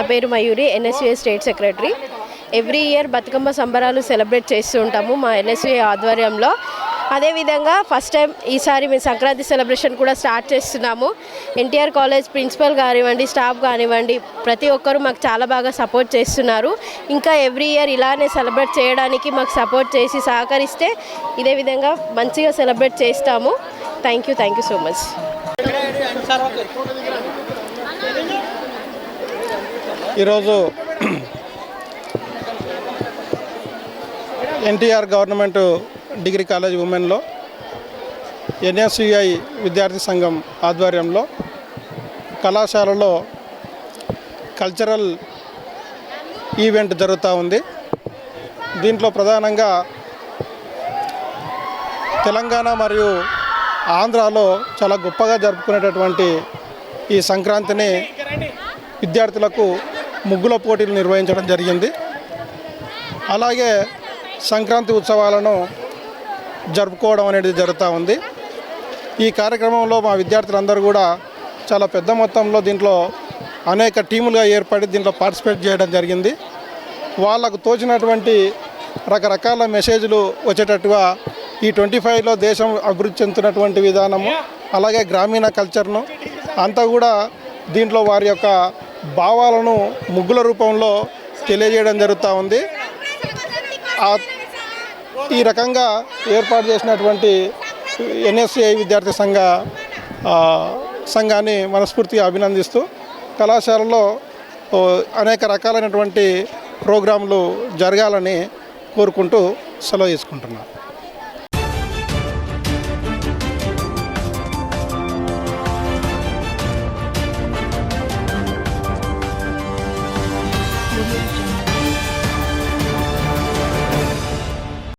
నా పేరు Mayuri NSUA state secretary. Every year Bathukamma సంబరాలు సెలబ్రేట్ చేస్తూ ఉంటాము మా ఎన్ఎస్యుఏ ఆధ్వర్యంలో. అదేవిధంగా ఫస్ట్ టైం ఈసారి మేము సంక్రాంతి సెలబ్రేషన్ కూడా స్టార్ట్ చేస్తున్నాము. ఎన్టీఆర్ కాలేజ్ ప్రిన్సిపల్ కానివ్వండి స్టాఫ్ కానివ్వండి ప్రతి ఒక్కరూ మాకు చాలా బాగా సపోర్ట్ చేస్తున్నారు. ఇంకా ఎవ్రీ ఇయర్ ఇలానే సెలబ్రేట్ చేయడానికి మాకు సపోర్ట్ చేసి సహకరిస్తే ఇదే విధంగా మంచిగా సెలబ్రేట్ చేస్తాము. Thank you thank you so much. ఈరోజు ఎన్టీఆర్ గవర్నమెంట్ డిగ్రీ కాలేజ్ ఉమెన్లో ఎన్ఎస్యుఐ విద్యార్థి సంఘం ఆధ్వర్యంలో కళాశాలలో కల్చరల్ ఈవెంట్ జరుగుతూ ఉంది. దీంట్లో ప్రధానంగా తెలంగాణ మరియు ఆంధ్రాలో చాలా గొప్పగా జరుపుకునేటటువంటి ఈ సంక్రాంతిని విద్యార్థులకు ముగ్గుల పోటీలు నిర్వహించడం జరిగింది. అలాగే సంక్రాంతి ఉత్సవాలను జరుపుకోవడం అనేది జరుగుతూ ఉంది. ఈ కార్యక్రమంలో మా విద్యార్థులందరూ కూడా చాలా పెద్ద మొత్తంలో దీంట్లో అనేక టీములుగా ఏర్పడి దీంట్లో పార్టిసిపేట్ చేయడం జరిగింది. వాళ్ళకు తోచినటువంటి రకరకాల మెసేజ్లు వచ్చేటట్టుగా ఈ ట్వంటీ ఫైవ్లో దేశం అభివృద్ధి చెందుతున్నటువంటి విధానము అలాగే గ్రామీణ కల్చర్ను అంతా కూడా దీంట్లో వారి యొక్క భావాలను ముగ్గుల రూపంలో తెలియజేయడం జరుగుతూ ఉంది. ఈ రకంగా ఏర్పాటు చేసినటువంటి ఎన్ఎస్సిఐ విద్యార్థి సంఘ సంఘాన్ని మనస్ఫూర్తిగా అభినందిస్తూ కళాశాలలో అనేక రకాలైనటువంటి ప్రోగ్రాంలు జరగాలని కోరుకుంటూ సెలవు తీసుకుంటున్నాను